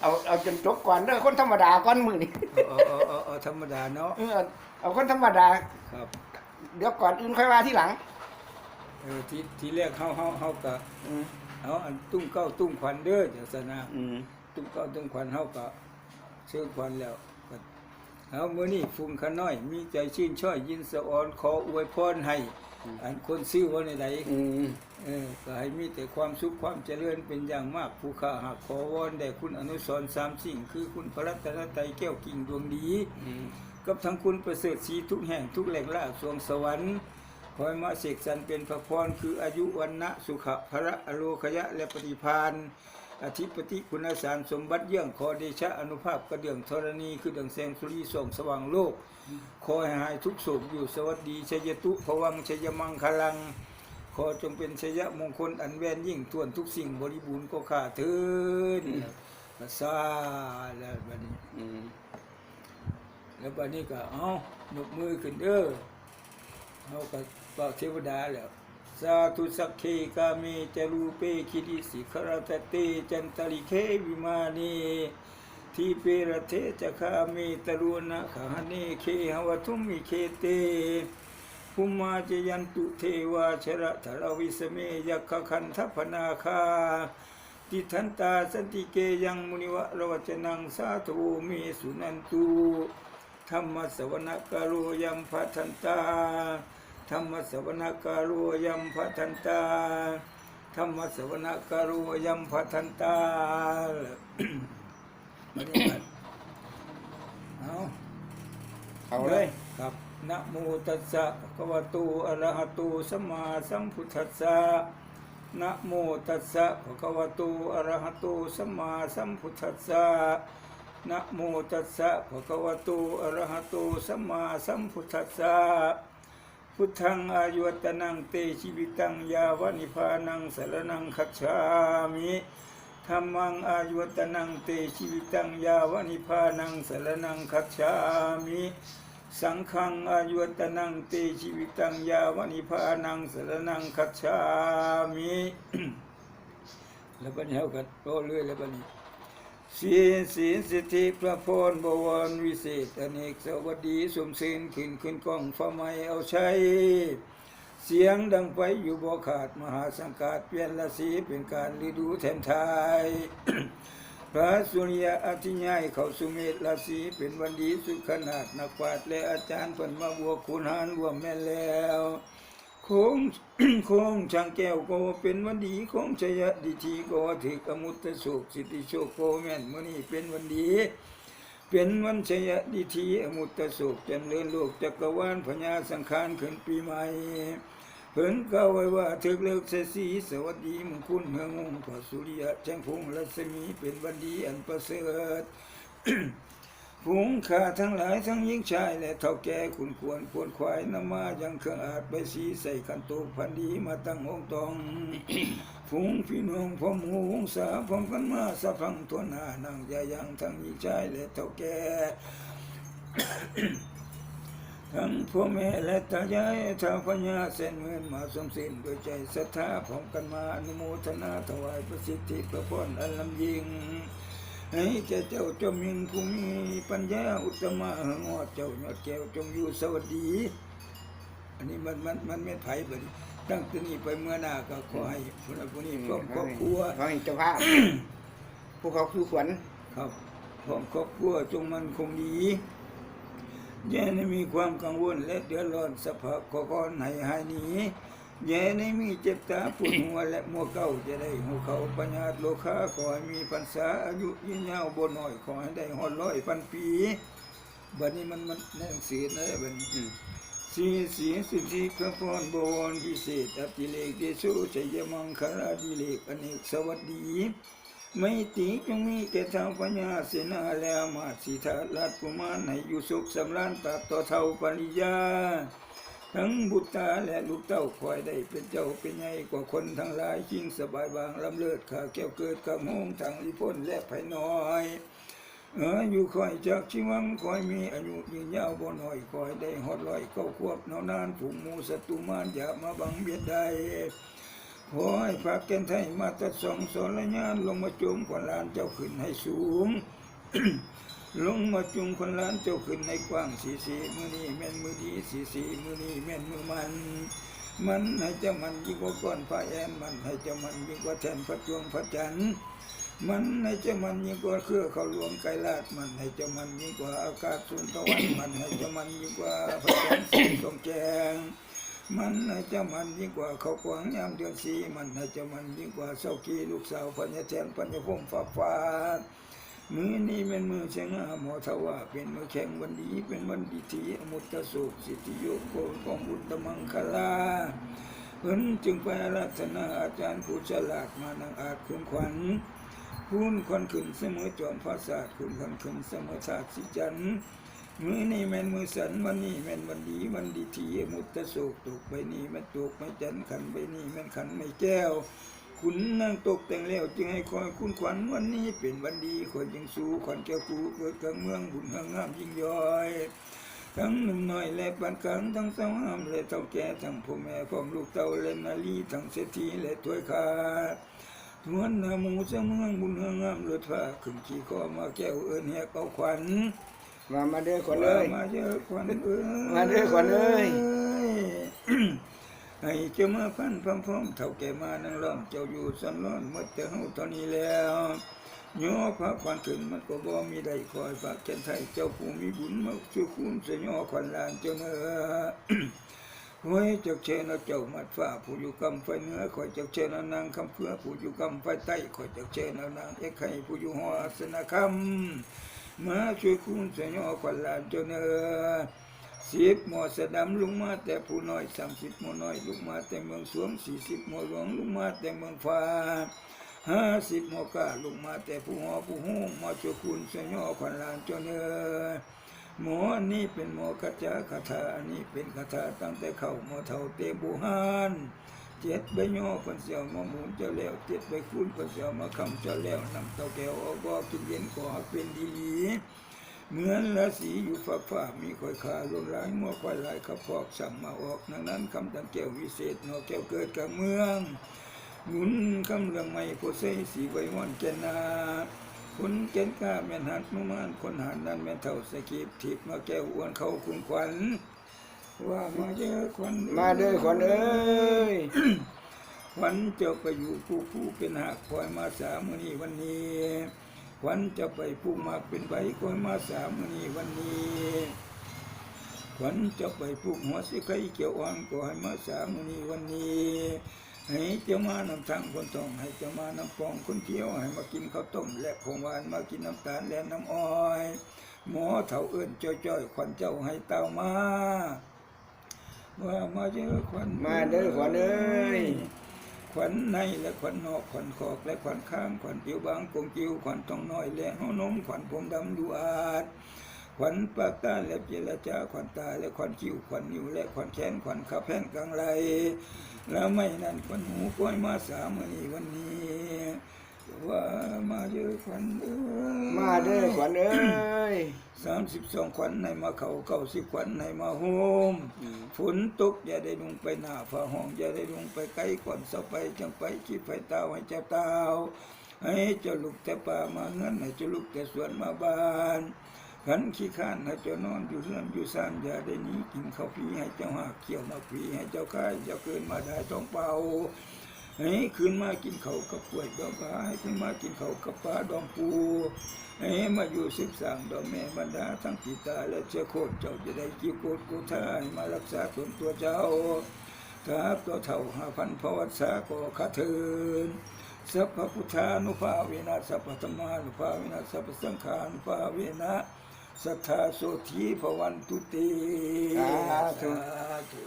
เอาเอาจนจบก่อนเด้อคนธรรมดาก่อนมื้อนี้เอาเอาเอาเอาธรรมดาเนาะเออเอาคนธรรมดา ครับเดี๋ยวก่อนอื่นค่อยว่าที่หลังเออทีทีแรกเฮาเฮาเฮาก็อืมเอาอันตุ้งเก้าตุ้งขวัญเด้อจังซั่นนะอืมตุ้งเก้าตุ้งขวัญเฮาก็เชิญขวัญแล้วก็เอามื้อนี้ฟุงขน้อย มีใจชื่นช่อยยินสะออนขออวยพรให้ อันคนซื้อว่าในใดอืมเออก็ให้มีแต่ความสุขความเจริญเป็นอย่างมากผู้ข้าหากขอวอนแด่คุณอนุสรณ์สามสิ่ง คือคุณพระรัตนตรัยแก้วกิ่งดวงดี อืมกับทั้งคุณประเสริฐสีทุกแห่งทุกแหล่งล่าสวงสวรรค์คอยมาเสกสรรเป็นพระพรคืออายุวันนะสุขะพระอโลคยะและปฏิพาน อธิปติคุณสารสมบัติเยี่ยงขอเดชะอนุภาพกระเดื่องธรณีคือดังแสงสุริส่องสว่างโลกขอให้หายทุกโศกอยู่สวัสดีชัยตุภวังชัยมังคลัง ขอจงเป็นชัยมงคลอันแวนยิ่งทวนทุกสิ่งบริบูรณ์ก็ข้าเถินสาแล้วบัดนี้อืมแล้วบัดนี้ก็เอายกมือขึ้นเด้อเอาก็บอกเทวดาแล้ว สาธุสักเคกาเมจรูเปคิดิสิขรตเตจันตริเควิมานีทีเปรเทจะคาเมตรุณะขาเนเคหวทุมิเคเตภุมาจยันตุเทวาชระธรวิสเมยักขคันทัพนาคาติทันตาสันติเกยังมุนิวะระวจนังสาธุเมสุนันตุธรรมสวนการโรยัมพัทันตา ธรรมสวนการโรยัมพัทันตาธรรมสวนการโรยัมพัทันตามาดูกันเอาเอาเลยครับนะโมตัสสะภะคะวะโตอะระหะโตสัมมาสัมพุทธัสสะนะโมตัสสะภะคะวะโตอะระหะโตสัมมาสัมพุทธัสสะนะโมตัสสะภะคะวะโตอะระหะโตสัมมาสัมพุทธัสสะ พุทธังอายุวัตนังเตชีวิตังยาวนิพานังสรนังคัจฉามิธรรมังอายุวัตนังเตชีวิตังยาวนิพานังสรนังคัจฉามิสังฆังอายุวัตนังเตชีวิตังยาวนิพานังสรนังคัจฉามิแล้วบัดนี้เฮาก็โตเรื่อยแล้วบัดนี้ สีลศีลสิทธิพระพรบวรวิเศษอเนกสวัสดีสมศีลขึ้นขึ้นกล้องฟ้าไม้เอาใช้เสียงดังไปอยู่บ่ขาดมหาสังกาดเปลี่ยนละสีเป็นการฤดูแทนไทย พระสุริยะอธิญายเขาสุเมธราศีเป็นวันดีสุขนาดนักปราชญ์และอาจารย์เพิ่นมาบวกคุณหารรวมแม่แล้ว โคงโคงช่างแก้วก็เป็นวันดีของชยดิทีก็ถือกมุตตโศกสิทธิโชคโกแม่นมื้อนี้เป็นวันดี เป็นวันชยดิทีอมุตตโศกจำเริญโลกจักรวาลพญาสังขารขึ้นปีใหม่เพิ่นกล่าวไว้ว่าถึกเลิกเสสีสวัสดีมงคุณเมืองงพระสุริยะแจ้งพงรัศมีเป็นวันดีอันประเสริฐ ฝูงข้าทั้งหลายทั้งหญิงชาย และเท่าแก่คุณควรควรควายนำมายังเครื่องอาจไปสีใส่ขันโตกพันดีมาตั้งองตองฝูงพี่น้องพ่อหมูวงศาพร้อมกันมาสะพังทวนหานางยายังทั้งหญิงชาย และเท่าแก่ทั้งพ่อแม่และตายายท้าวพญาเส้นเงินมาสมสิ้นด้วยใจศรัทธาพร้อมกันมาอนุโมทนาถวายประสิทธิประพรอันลำยิง ให้เจ้าเจ้าจงมีภูมิปัญญาอุตตมะหงอดเจ้ายอดแก้วจงอยู่สวัสดี อันนี้มันมันมันไม่ไผ่บัดนี้ตั้งแต่นี้ไปเมื่อหน้าก็ขอให้คนละคนนี้พร้อมครอบครัวขอให้เจ้าภาพผู้เขาคือขวัญครับพร้อมครอบครัวจงมันคงดีอย่าได้มีความกังวลและเดือดร้อนสภาพขอก่อนให้หายหนี อย่าได้มีเจ็บตาปวดหัวและมัวเก่าจะได้หัวเขาปัญญาโลคาขอให้มีพรรษาอายุยืนยาวบนหน่อยขอให้ได้หอดร้อยพันปีบัดนี้มันมันในหนังสือนะบัดนี้อืมสีสีสิทธิพระพรบวรพิเศษอติเลกเดชุชัยมังคลาดิเลกอเนกสวัสดี ไม่ตีจงมีแก่ท้าวพญาเสนาและมาสีทาลัดกุมารให้อยู่สุขสำราญตราบต่อเท่าปริยา ทั้งบุตรตาและลูกเต้าคอยได้เป็นเจ้าเป็นใหญ่กว่าคนทั้งหลายชิงสบายบางลำเลิศข้าแก้วเกิดกับหงทางอิพ้นและไผ่น้อยเอออยู่คอยจากชีวังคอยมีอายุยืนยาวบน้อยคอยได้ฮอดร้อยเก้าขวบเนานานผูกมูศัตรูมารอย่ามาบังเบียดใดขอให้พระเกณฑ์ไทยมาตัดสองสรญานลงมาจมขวัญลานเจ้าขึ้นให้สูง ลงมาจุงคนล้านเจ้าขึ้นในกว้างสีสีมือนี้แม่นมือดีสีสีมือนี้แม่นมือมัน มันให้เจ้ามันยิ่งกว่าก้อนผ้าแอนมันให้เจ้ามันยิ่งกว่าแทนพระจวงพระจันทร์มันให้เจ้ามันยิ่งกว่าเครือเขาหลวงไกลาดมันให้เจ้ามันยิ่งกว่าอากาศสุนทวันมันให้เจ้ามันยิ่งกว่าพระจันทร์สีทรงแจงมันให้เจ้ามันยิ่งกว่าเขากวางยามเดือนสีมันให้เจ้ามันยิ่งกว่าเสากีลูกสาวพัญญาแทนพัญญาพงฟ้าฟ้า มือนี้เป็นมือเชงหมอทว่าเป็นมือแข่งวันดีเป็นวันดีทีมุตตสุขสิทธิโยโกของบุตตมังคลาเพิ่นจึงไปรัตนาอาจารย์ผู้ฉลาดมานังอาจคุณขวัญคุณขวัญขึ้นเสมอจอมพระศาสตร์คุณขวัญขึ้นเสมอศาสตร์สิจันมือนี้แม่นมือสันวันนี้แม่นวันดีวันดีทีมุตตสุขตกไปนี่แม่นตกไม่จันขันไปนี่แม่นขันไม่แก้ว คุณนั่งตกแต่งแล้วจึงให้คอยคุณขวัญวันนี้เป็นวันดีคอยจึงสู้ขวัญเจ้ากูเกิดกลางเมืองบุญเฮืองงามยิ่งย่อยทั้งหนุ่มน้อยและปานกลางทั้งสาวงามและเท่าแก่ทั้งพ่อแม่พ่อมลูกเต่าและนาลีทั้งเศรษฐีและถ้วยขาทวนนาหมูเสเมืองบุญเฮืองงามเลือดฟ้าขึ้นขี่คอมาแก้วเอิญแหกเอาขวัญมามาเด้อขวัญเอ้ยมาเยอะขวัญเอ้ยมาเด้อขวัญเอ้ย ให้เจ้ามาพันพร้อมพร้อมๆเท่าแก่มานั่งล้อมเจ้าอยู่สันร้อนเมื่อแต่เฮาตอนนี้แล้วย่อพระควันขึ้นมันก็บ่มีใดคอยฝากแก่นไทยเจ้าผู้มีบุญมาช่วยคุณสย่อควันลานเจ้าเนื้อไว้เจ้าเชนเจ้ามัดฟ้าผู้อยู่กำไฟเหนือคอยเจ้าเชนนางคำเพื่อผู้อยู่กำไฟใต้คอยเจ้าเชนนางเอกไข่ผู้อยู่หอสนะคำมาช่วยคุณสย่อควันลานเจ้าเนื้อ สิบหมอสะดำลุงมาแต่ผู้น้อยสามสิบหมอน้อยลุงมาแต่เมืองสวงสี่สิบหมอหลวงลุงมาแต่เมืองฟ้าห้าสิบหมอกาลุงมาแต่ผู้หอผู้หูหมอเจ้าคุณเสยอขวัญลานเจ้าเนอหมอนี่เป็นหมอกระจาคาถานนี้เป็นคาถาตั้งแต่เข้าหมอเท่าเตบูฮานเจ็ดใบย่อคนเสียวมาหมุนเจ้าแล้วเจ็ดใบคุณคนเสียวมาคำเจ้าแล้วนำเต้าแก้วออกก็กินเย็นก็เป็นดี เหมือนราศีอยู่ฟ้าฟ้ามีคอยขาลงร้ายมัวควายลายขับพอกสั่งมาออกนังนั้นคำตังแก้ววิเศษนอกแก้วเกิดกับเมืองหมุนคำเรื่องไม่โพเซสีใบวอนแกนาคนแกนก้าแม่นหัดมุมานคนหันนั้นแม่นเท่าสกีบทิพมาแก้วอ้วนเข้าคุณขวัญว่ามาเยอะขวัญมาเด้อขวัญเอ้ยขวัญเจ้าไปอยู่ผู้ผู้เป็นหักคอยมาสามมื้อนี้วันนี้ ขวัญจะไปผู้มาเป็นใบคอยมาสามนี้วันนี้ขวัญจะไปปลูกหัวสิไข่เกี่ยวอ่อนก็ให้มาสามนีวันนี้ให้เจ้ามานำทางคนต้องให้เจ้ามานำปองคนเที่ยวให้มากินข้าวต้มและของหวานมากินน้ำตาลและน้ำอ้อย หมอเถาเอิ้นจ้อยๆขวัญเจ้าให้เต้ามาว่ามาเยอะขวัญมาเด้อขวัญเอ้ย ขวัญในและขวัญนอกขวัญขอกและขวัญข้างขวัญผิวบางกงจิวขวัญต้องน้อยและหัวนมขวัญผมดำดูอาดขวัญปากตาและเจรจาขวัญตาและขวัญคิ้วขวัญนิ้วและขวัญแขนขวัญขาแผ่นกลางไรแล้วไม่นั่นขวัญหูก้อยมาสามมื้อนี้วันนี้ ว่ามาเยอะขวัญเอ้ยมาเด้อขวัญเอ้ยสามสิบสองขวัญในมาเขาเก้าสิบขวัญในมาโฮมฝนตกอย่าได้ลงไปหน้าฝ่าห้องอย่าได้ลงไปไกลก่อนเสาไปจังไปคิดไฟเตาให้เจ้าเตาให้เจ้าลูกแต่ป่ามาเงินให้เจ้าลูกแต่สวนมาบ้านขันขี้ข้านให้เจ้านอนอยู่เรื่อนอยู่ซานอย่าได้นีกินข้าวผีให้เจ้าหากเขี่ยวมาผีให้เจ้าคายเจ้าเกินมาได้ท้องเป่า ให้คืนมากินเขากับป่วยดอกกาให้คืนมากินเขากับปลาดองปูให้มาอยู่สิบสามดอกแม่บรรดาทั้งปีตาและเจ้าโคตรเจ้าจะได้กี่โคตรกูท่าให้มารักษาตนตัวเจ้าครับตัวเท่าห้าพันพวัตสาก็ขาเทินสัพพุทธานุภาเวนะสัพพธรรมานุภาเวนะสัพพสังฆานุภาเวนะสัทธาโสธีภวันตุเตสาธุ